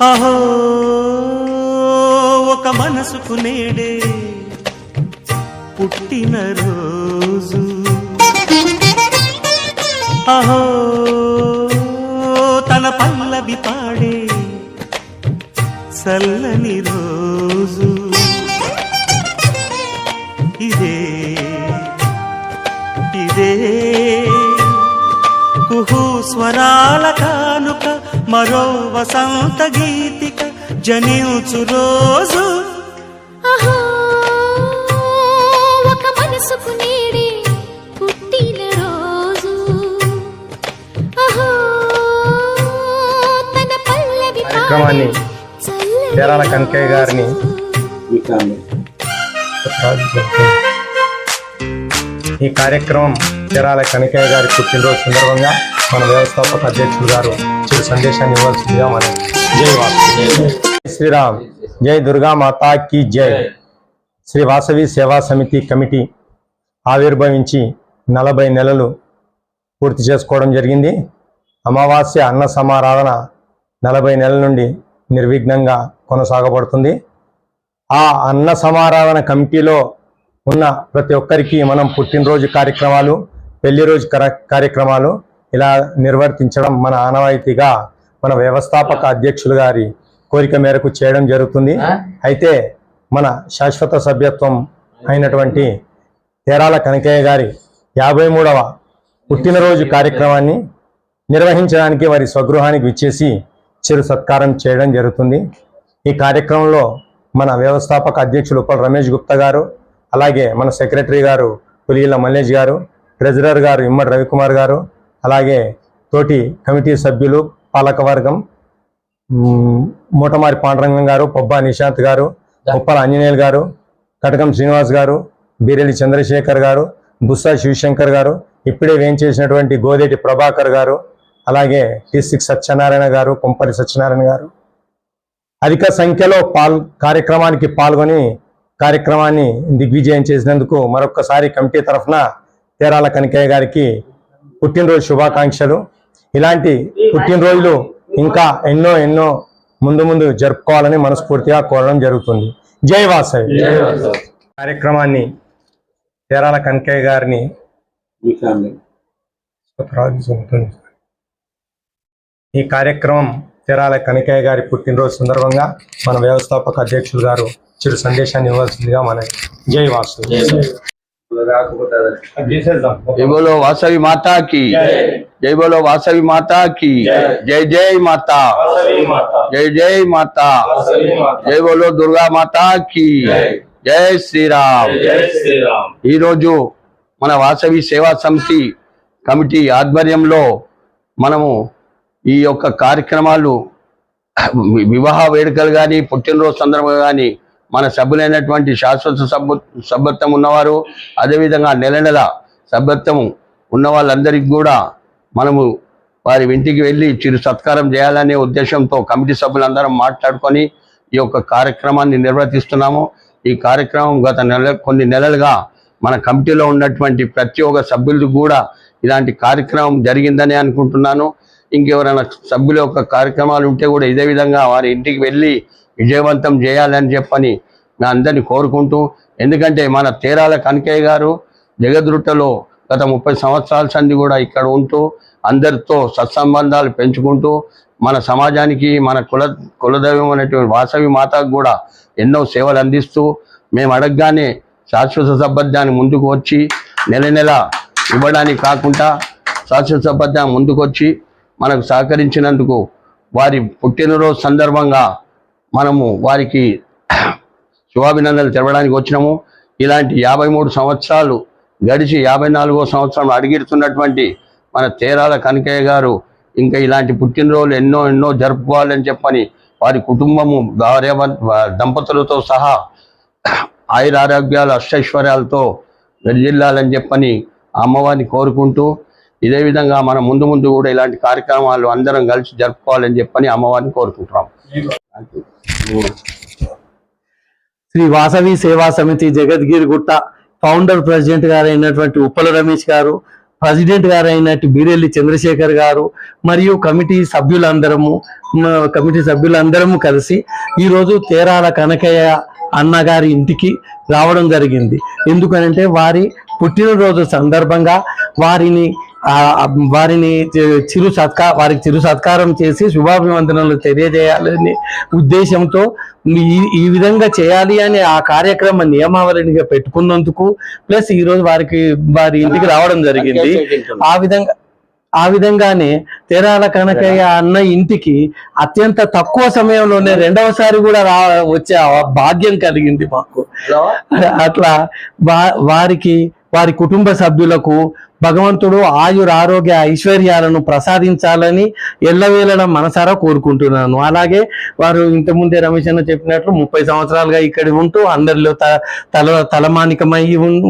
అహో ఒక మనసుకు నేడే పుట్టిన రోజు. అహో తన పల్లవి పాడే చల్లని రోజు. ఇదే ఇదే కుహు స్వరాల కానుక మరో వసంత గీతిక జనించు రోజు. అహో ఒక మనసుకు నేడే పుట్టిన రోజు. అహో తన పల్లవి కార్యక్రమాన్ని పేరాల కనకయ్య గారిని ఈ కార్యక్రమం పేరాల కనకయ్య గారి పుట్టినరోజు సందర్భంగా మన వ్యవస్థాపక అధ్యక్షులు గారు చిరు సందేశాన్ని ఇవ్వాల్సిందిగా మనం జై వాసు శ్రీరామ్. జై దుర్గా మాతా కీ జై. శ్రీ వాసవి సేవా సమితి కమిటీ ఆవిర్భవించి నలభై నెలలు పూర్తి చేసుకోవడం జరిగింది. అమావాస్య అన్న సమారాధన నలభై నెలల నుండి నిర్విఘ్నంగా కొనసాగబడుతుంది. ఆ అన్న సమారాధన కమిటీలో ఉన్న ప్రతి ఒక్కరికి మనం పుట్టినరోజు కార్యక్రమాలు పెళ్ళి రోజు కర- కార్యక్రమాలు ఇలా నిర్వర్తించడం మన ఆనవాయితీగా మన వ్యవస్థాపక అధ్యక్షులు గారి కోరిక మేరకు చేయడం జరుగుతుంది. అయితే మన శాశ్వత సభ్యత్వం అయినటువంటి తేరాల కనకయ్య గారి యాభై మూడవ పుట్టినరోజు కార్యక్రమాన్ని నిర్వహించడానికి వారి స్వగృహానికి విచ్చేసి చిరు సత్కారం చేయడం జరుగుతుంది. ఈ కార్యక్రమంలో మన వ్యవస్థాపక అధ్యక్షులు ఉప్పల్ రమేష్ గుప్తా గారు అలాగే మన సెక్రటరీ గారు పులిగిల మల్లేష్ గారు ట్రెజరర్ గారు ఇమ్మడి రవికుమార్ గారు అలాగే తోటి కమిటీ సభ్యులు పాలకవర్గం మూటమారి పాండరంగం గారు పొబ్బా నిశాంత్ గారు ఉప్పల ఆంజనేయులు గారు కటకం శ్రీనివాస్ గారు బీరెల్లి చంద్రశేఖర్ గారు బుస్సా శివశంకర్ గారు ఇప్పుడే వేయించేసినటువంటి గోదేటి ప్రభాకర్ గారు అలాగే టి సిక్స్ సత్యనారాయణ గారు కొంపల్లి సత్యనారాయణ గారు. అధిక సంఖ్యలో పాల్ కార్యక్రమానికి పాల్గొని కార్యక్రమాన్ని దిగ్విజయం చేసినందుకు మరొకసారి కమిటీ తరఫున తేరాల కనికయ్య గారికి పుట్టినరోజు శుభాకాంక్షలు. ఇలాంటి పుట్టినరోజులు ఇంకా ఎన్నో ఎన్నో ముందు ముందు జరుపుకోవాలని మనస్ఫూర్తిగా కోరడం జరుగుతుంది. జై వాసవి కార్యక్రమాన్ని తేరాల కనకయ్య గారిని ఈ కార్యక్రమం తెరాల కనకయ్య గారి పుట్టినరోజు సందర్భంగా మన వ్యవస్థాపక అధ్యక్షులు గారు చిరు సందేశాన్ని ఇవ్వాల్సిందిగా మన జై వాసు జైబోలో వాసవి మాతాకి జై. బోలో వాసవి మాతాకి జై. జై మాతా. జై జై మాతా. జై బోలో దుర్గా మాతాకి జై. శ్రీరామ్. ఈరోజు మన వాసవి సేవా సమితి కమిటీ ఆధ్వర్యంలో మనము ఈ యొక్క కార్యక్రమాలు వివాహ వేడుకలు కానీ పుట్టినరోజు సందర్భంగా కానీ మన సభ్యులైనటువంటి శాశ్వత సభ్య సభ్యత్వం ఉన్నవారు అదేవిధంగా నెల నెల సభ్యత్వం ఉన్న వాళ్ళందరికీ కూడా మనము వారి ఇంటికి వెళ్ళి చిరు సత్కారం చేయాలనే ఉద్దేశంతో కమిటీ సభ్యులందరం మాట్లాడుకొని ఈ యొక్క కార్యక్రమాన్ని నిర్వర్తిస్తున్నాము. ఈ కార్యక్రమం గత నెల కొన్ని నెలలుగా మన కమిటీలో ఉన్నటువంటి ప్రతి ఒక్క సభ్యులు కూడా ఇలాంటి కార్యక్రమం జరిగిందని అనుకుంటున్నాను. ఇంకెవరైనా సభ్యుల యొక్క కార్యక్రమాలు ఉంటే కూడా ఇదే విధంగా వారి ఇంటికి వెళ్ళి విజయవంతం చేయాలని చెప్పని నా అందరినీ కోరుకుంటూ ఎందుకంటే మన తేరాల కనకయ్య గారు జగద్రుట్టలో గత ముప్పై సంవత్సరాల సంది కూడా ఇక్కడ ఉంటూ అందరితో సత్సంబంధాలు పెంచుకుంటూ మన సమాజానికి మన కుల కులదైవం అనేటువంటి వాసవి మాతకు కూడా ఎన్నో సేవలు అందిస్తూ మేము అడగగానే శాశ్వత సభ్యత్వాన్ని ముందుకు వచ్చి నెల నెల ఇవ్వడానికి కాకుండా శాశ్వత సభ్యత్వం ముందుకు వచ్చి మనకు సహకరించినందుకు వారి పుట్టినరోజు సందర్భంగా మనము వారికి శుభాభినందనలు తెలవడానికి వచ్చినాము. ఇలాంటి యాభై మూడు సంవత్సరాలు గడిచి యాభై నాలుగో సంవత్సరం అడిగిడుతున్నటువంటి మన తేరాల కనకయ్య గారు ఇంకా ఇలాంటి పుట్టినరోజులు ఎన్నో ఎన్నో జరుపుకోవాలని చెప్పని వారి కుటుంబము భార్య దంపతులతో సహా ఆయురారోగ్యాలు అష్టైశ్వర్యాలతో వెలిజిల్లాలని చెప్పని అమ్మవారిని కోరుకుంటూ ఇదే విధంగా మనం ముందు ముందు కూడా ఇలాంటి కార్యక్రమాలు అందరం కలిసి జరుపుకోవాలని చెప్పని అమ్మవారిని కోరుకుంటున్నాం. శ్రీ వాసవి సేవా సమితి జగద్గిరి గుట్ట ఫౌండర్ ప్రెసిడెంట్ గారు అయినటువంటి ఉప్పల రమేష్ గారు ప్రెసిడెంట్ గారు అయినట్టు బీరెల్లి చంద్రశేఖర్ గారు మరియు కమిటీ సభ్యులందరము కమిటీ సభ్యులందరము కలిసి ఈరోజు తేరాల కనకయ్య అన్నగారి ఇంటికి రావడం జరిగింది. ఎందుకనంటే వారి పుట్టినరోజు సందర్భంగా వారిని వారిని చిరు సత్కా వారికి చిరు సత్కారం చేసి శుభాభివందనలు తెలియజేయాలని ఉద్దేశంతో ఈ విధంగా చేయాలి అని ఆ కార్యక్రమ నియమావళిగా పెట్టుకున్నందుకు ప్లస్ ఈ రోజు వారికి వారి ఇంటికి రావడం జరిగింది. ఆ విధంగా ఆ విధంగానే తెరాల కనకయ్య అన్న ఇంటికి అత్యంత తక్కువ సమయంలోనే రెండవసారి కూడా రా వచ్చే భాగ్యం కలిగింది మాకు. అట్లా వారికి వారి కుటుంబ సభ్యులకు భగవంతుడు ఆయుర ఆరోగ్య ఐశ్వర్యాలను ప్రసాదించాలని ఎల్లవేళ మనసారా కోరుకుంటున్నాను. అలాగే వారు ఇంతకుముందే రమేష్ అన్న చెప్పినట్లు ముప్పై సంవత్సరాలుగా ఇక్కడ ఉంటూ అందరిలో తల తలమానికమై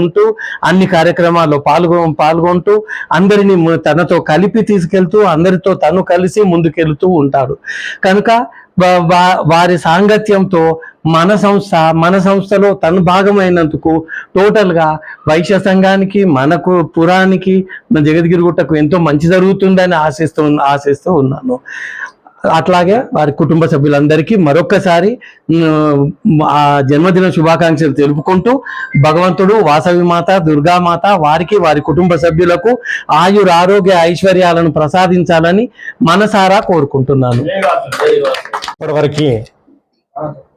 ఉంటూ అన్ని కార్యక్రమాల్లో పాల్గొ పాల్గొంటూ అందరినీ తనతో కలిపి తీసుకెళ్తూ అందరితో తను కలిసి ముందుకెళ్తూ ఉంటాడు. కనుక వారి సాంగత్యంతో మన సంస్థ మన సంస్థలో తను భాగమైనందుకు టోటల్గా వైశ్య సంఘానికి మనకు పురానికి మన జగద్గిరి గుట్టకు ఎంతో మంచి జరుగుతుందని ఆశిస్తూ ఆశిస్తూ ఉన్నాను. అట్లాగే వారి కుటుంబ సభ్యులందరికీ మరొక్కసారి ఆ జన్మదిన శుభాకాంక్షలు తెలుపుకుంటూ భగవంతుడు వాసవి మాత దుర్గామాత వారికి వారి కుటుంబ సభ్యులకు ఆయుర ఆరోగ్య ఐశ్వర్యాలను ప్రసాదించాలని మనసారా కోరుకుంటున్నాను. ఇప్పటివరకు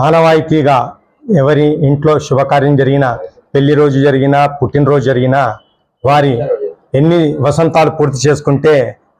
ఆనవాయితీగా ఎవరి ఇంట్లో శుభకార్యం జరిగినా పెళ్ళి రోజు జరిగినా పుట్టినరోజు జరిగినా వారి ఎన్ని వసంతాలు పూర్తి చేసుకుంటే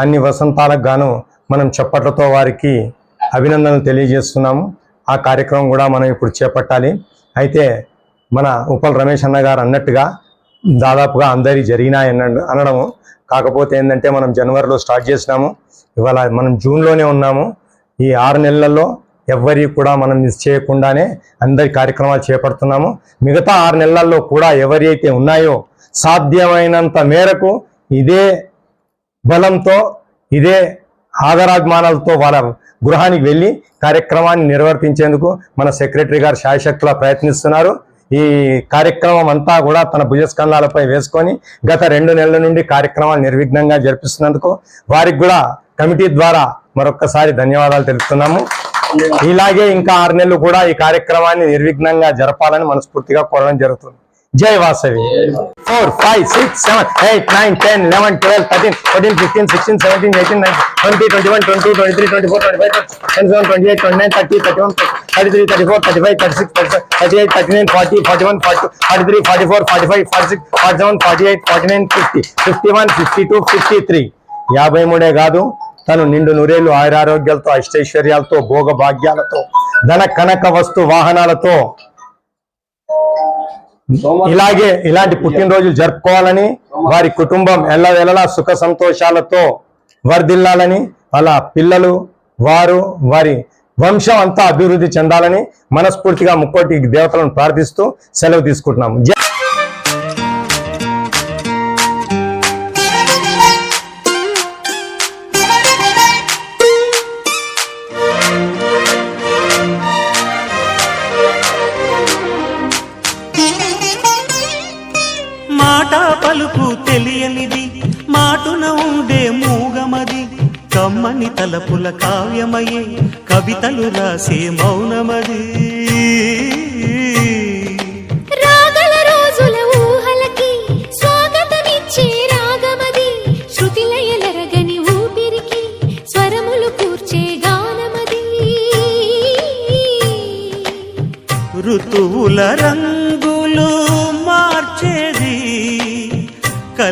అన్ని వసంతాలకు గాను మనం చప్పట్లతో వారికి అభినందనలు తెలియజేస్తున్నాము. ఆ కార్యక్రమం కూడా మనం ఇప్పుడు చేపట్టాలి. అయితే మన ఉపల్ రమేష్ అన్న గారు అన్నట్టుగా దాదాపుగా అందరి జరిగినాయి అన్న అనడము. కాకపోతే ఏంటంటే మనం జనవరిలో స్టార్ట్ చేసినాము. ఇవాళ మనం జూన్లోనే ఉన్నాము. ఈ ఆరు నెలల్లో ఎవరి కూడా మనం మిస్ చేయకుండానే అందరి కార్యక్రమాలు చేపడుతున్నాము. మిగతా ఆరు నెలల్లో కూడా ఎవరి అయితే ఉన్నాయో సాధ్యమైనంత మేరకు ఇదే బలంతో ఇదే ఆదరాభిమానాలతో వాళ్ళ గృహానికి వెళ్ళి కార్యక్రమాన్ని నిర్వర్తించేందుకు మన సెక్రటరీ గారు శాయశక్తులా ప్రయత్నిస్తున్నారు. ఈ కార్యక్రమం అంతా కూడా తన భుజస్కంధాలపై వేసుకొని గత రెండు నెలల నుండి కార్యక్రమాలు నిర్విఘ్నంగా జరిపిస్తున్నందుకు వారికి కూడా కమిటీ ద్వారా మరొక్కసారి ధన్యవాదాలు తెలుపుతున్నాము. ఇలాగే ఇంకా ఆరు నెలలు కూడా ఈ కార్యక్రమాన్ని నిర్విఘ్నంగా జరపాలని మనస్ఫూర్తిగా కోరడం జరుగుతుంది. జై Vasavi. Four five six seven eight nine ten eleven twelve thirteen fourteen fifteen sixteen seventeen eighteen nine twenty twenty one twenty twenty three twenty four twenty five twenty seven twenty eight twenty nine thirty thirty one thirty three thirty four thirty five thirty six thirty seven thirty eight thirty nine forty forty one forty forty three forty four forty five forty six forty seven forty eight forty nine fifty fifty one fifty two fifty three యాభై మూడే కాదు తను నిండు నూరేళ్ళు ఆయురారోగ్యాలతో అష్టైశ్వర్యాలతో భోగభాగ్యాలతో ధన కనక వస్తు వాహనాలతో ఇలాగే ఇలాంటి పుట్టినరోజులు జరుపుకోవాలని వారి కుటుంబం ఎల్లవేళలా సుఖ సంతోషాలతో వర్ధిల్లాలని వాళ్ళ పిల్లలు వారు వారి వంశం అంతా అభివృద్ధి చెందాలని మనస్ఫూర్తిగా ముక్కోటి దేవతలను ప్రార్థిస్తూ సెలవు తీసుకుంటున్నాము. పలుకు తెలియనిది మాటున ఉండే మూగమది. కమ్మని తలపుల కావ్యమయే కవితలు రాసే మౌనమది.